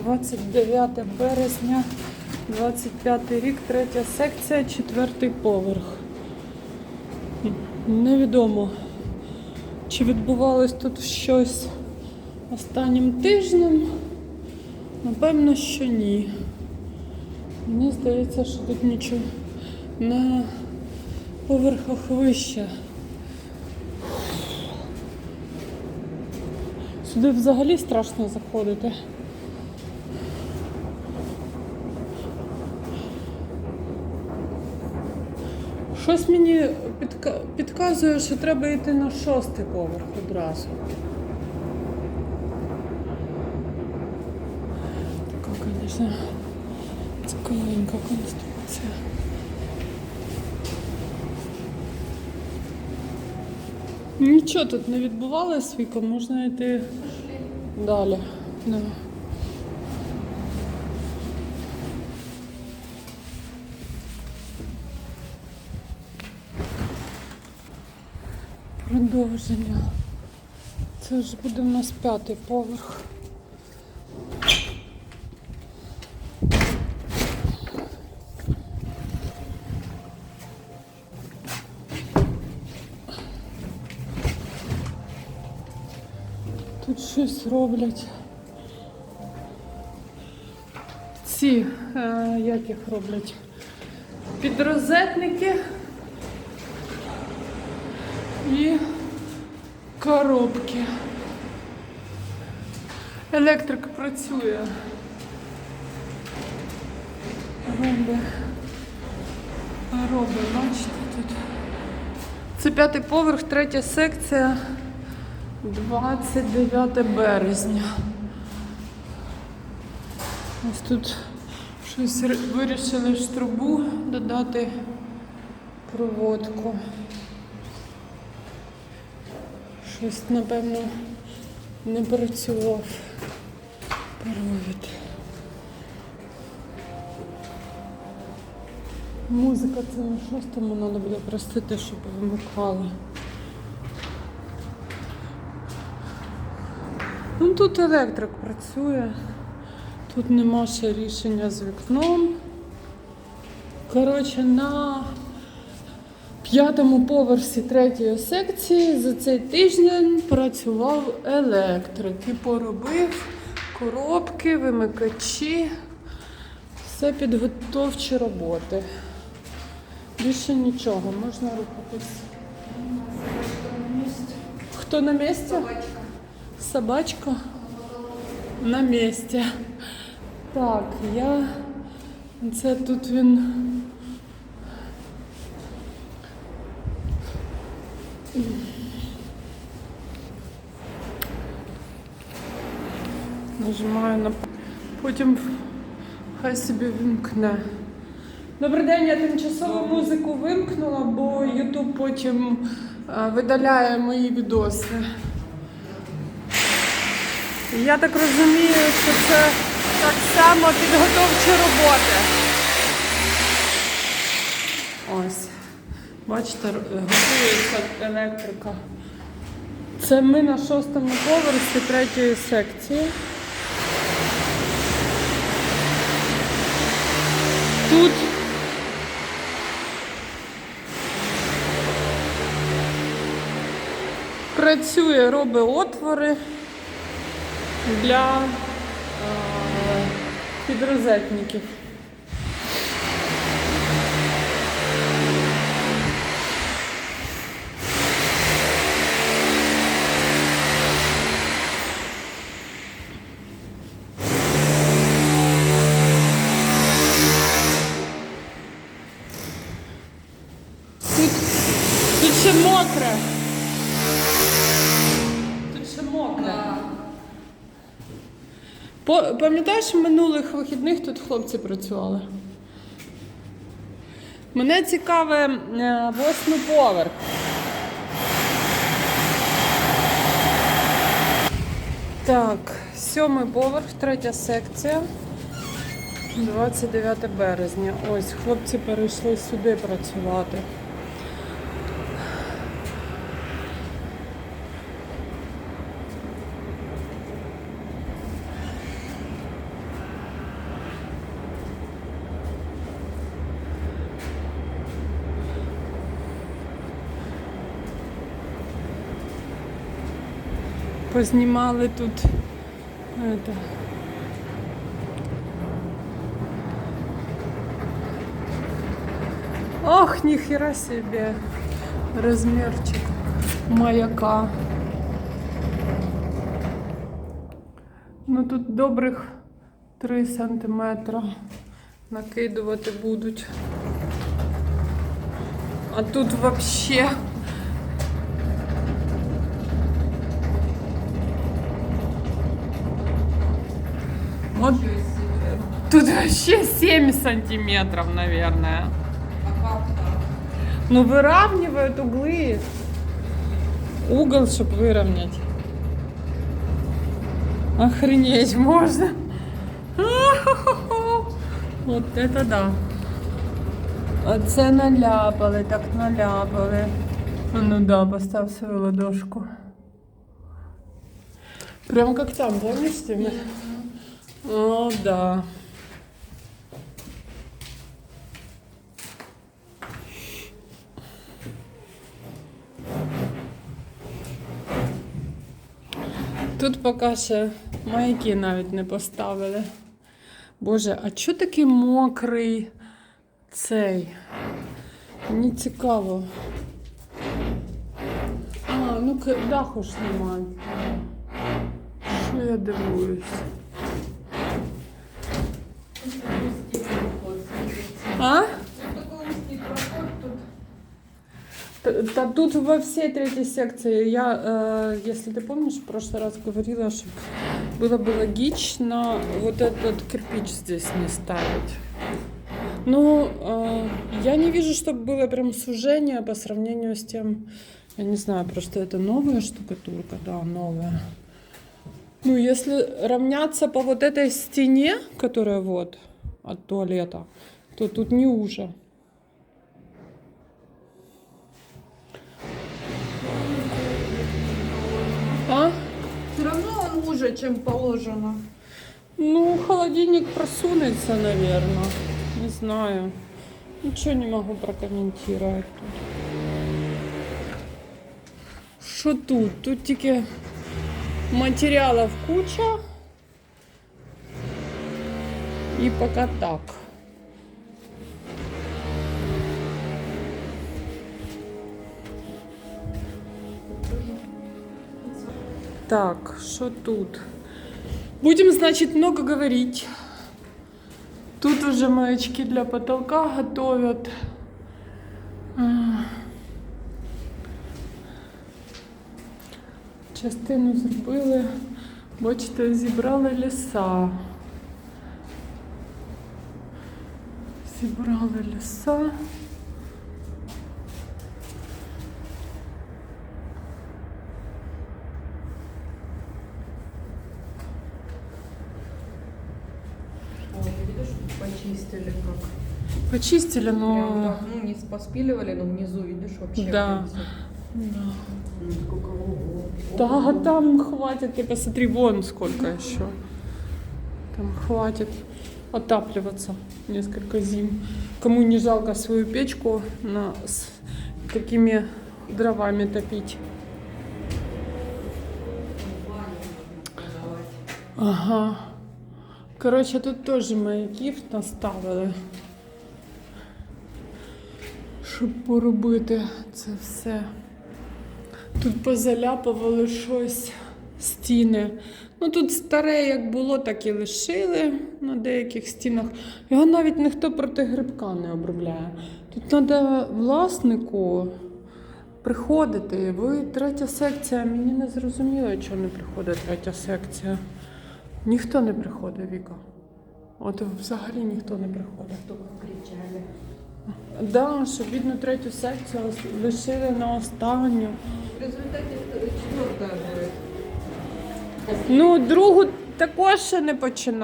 29 березня, 25 рік, третя секція, четвертий поверх. Невідомо, чи відбувалось тут щось останнім тижнем. Напевно, що ні. Мені здається, що тут нічого на поверхах вище. Сюди взагалі страшно заходити. Щось мені підка- підказує, що треба йти на шостий поверх одразу. Така, звісно, цікавенька конструкція. Нічого тут не відбувалось, Віка, можна йти далі. Да. Продовження. Це ж буде в нас п'ятий поверх. Тут щось роблять. Ці, е, як їх роблять? Підрозетники і коробки. Електрик працює. Робить. Робить, бачите тут. Це п'ятий поверх, третя секція. 29 березня. Ось тут щось вирішили ж трубу додати проводку. Щось, напевно, не працював провід. Музика це на шостому треба буде простити, щоб вимикали. Ну тут електрик працює. Тут нема ще рішення з вікном. Коротше, на п'ятому поверсі третьої секції за цей тиждень працював електрик і поробив коробки, вимикачі, все підготовчі роботи. Більше нічого, можна рухатись. Хто на місці? Собачка Собачка на місці. Так, я. Це тут він. Нажимаю на потім хай собі вимкне. Добрий день, я тимчасово музику вимкнула, бо Ютуб потім е, видаляє мої відоси. Я так розумію, що це так само підготовчі роботи. Ось. Бачите, готується електрика. Це ми на шостому поверсі третьої секції. Тут працює, робить отвори для е, підрозетників. Тут, тут ще мокре. Тут ще мокре. По- Пам'ятаєш, минулих вихідних тут хлопці працювали? Мене цікаве е, восьмий поверх. Так, сьомий поверх, третя секція. 29 березня. Ось, хлопці перейшли сюди працювати. Познімали тут. Это. Ох, ніхера себе. Розмірчик маяка. Ну тут добрих 3 сантиметра накидувати будуть. А тут вообще. Вот тут вообще 7 сантиметров, наверное. Ну, выравнивают углы. Угол, чтобы выровнять. Охренеть можно. Вот это да. Оце наляпали, так наляпали. А Ну да, постав свою ладошку. Прям как там, помнишь, Тимми? О, да. Тут поки ще маяки навіть не поставили. Боже, а чого такий мокрий цей? Мені цікаво. А, ну даху ж немає. Що я дивуюсь? Та тут во всей третьей секции я, э, если ты помнишь, в прошлый раз говорила, что было бы логично вот этот кирпич здесь не ставить. Ну, э, я не вижу, чтобы было прям сужение по сравнению с тем, я не знаю, просто это новая штукатурка, да, новая. Ну, если равняться по вот этой стене, которая вот от туалета, то тут не уже. А? Все равно он уже, чем положено. Ну, холодильник просунется, наверное. Не знаю. Ничего не могу прокомментировать тут. Що тут? Тут тільки матеріалів куча. І поки так. Так, що тут? Будем, значит, много говорить. Тут уже маячки для потолка готовят. Частину зробили. Бачите, зібрали ліса. Зібрали ліса. Почистили как. Почистили, Прям но... так, ну, не поспиливали, но внизу, видишь, вообще. Да. прям всё. Ну. Да, там хватит, ты посмотри, вон сколько еще. Там хватит отапливаться несколько зим. Кому не жалко свою печку на, с такими дровами топить. Ага. Короче, тут теж маяків наставили. Щоб поробити це все. Тут позаляпували щось, стіни. Ну тут старе, як було, так і лишили на деяких стінах. Його навіть ніхто проти грибка не обробляє. Тут треба власнику приходити. Ви третя секція. Мені не зрозуміло, чого не приходить третя секція. Ніхто не приходить, Віка. От взагалі ніхто не приходить. Тут кричали. Да, що бідну третю секцію лишили на останню. В результаті четверта. Ну, другу також ще не починали.